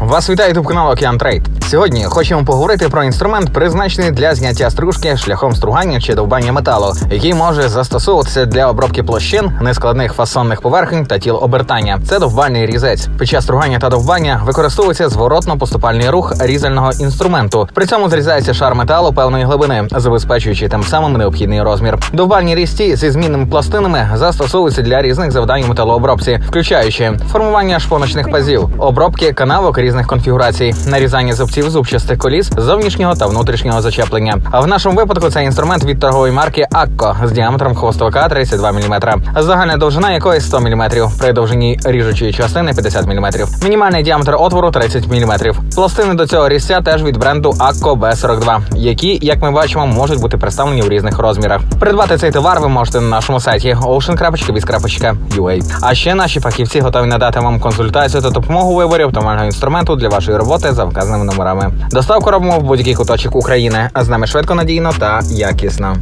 Вас вітає ютуб канал Океан Трейд. Сьогодні хочемо поговорити про інструмент, призначений для зняття стружки шляхом стругання чи довбання металу, який може застосовуватися для обробки площин, нескладних фасонних поверхень та тіл обертання. Це довбальний різець. Під час стругання та довбання використовується зворотно-поступальний рух різального інструменту. При цьому зрізається шар металу певної глибини, забезпечуючи тим самим необхідний розмір. Довбальні різці зі змінними пластинами застосовуються для різних завдань металообробці, включаючи формування шпоночних пазів, обробки канавок різних конфігурацій, нарізання зубців зубчастих коліс зовнішнього та внутрішнього зачеплення. А в нашому випадку це інструмент від торгової марки Акко з діаметром хвостовика 32 мм, загальна довжина якої 100 мм, при довжині ріжучої частини 50 мм. Мінімальний діаметр отвору 30 мм. Пластини до цього різця теж від бренду Акко B42, які, як ми бачимо, можуть бути представлені в різних розмірах. Придбати цей товар ви можете на нашому сайті ocean.biz.ua. А ще наші фахівці готові надати вам консультацію та допомогу у виборі оптимального інструменту для вашої роботи за вказаними номерами. Доставку робимо в будь-який куточок України. А з нами швидко, надійно та якісно.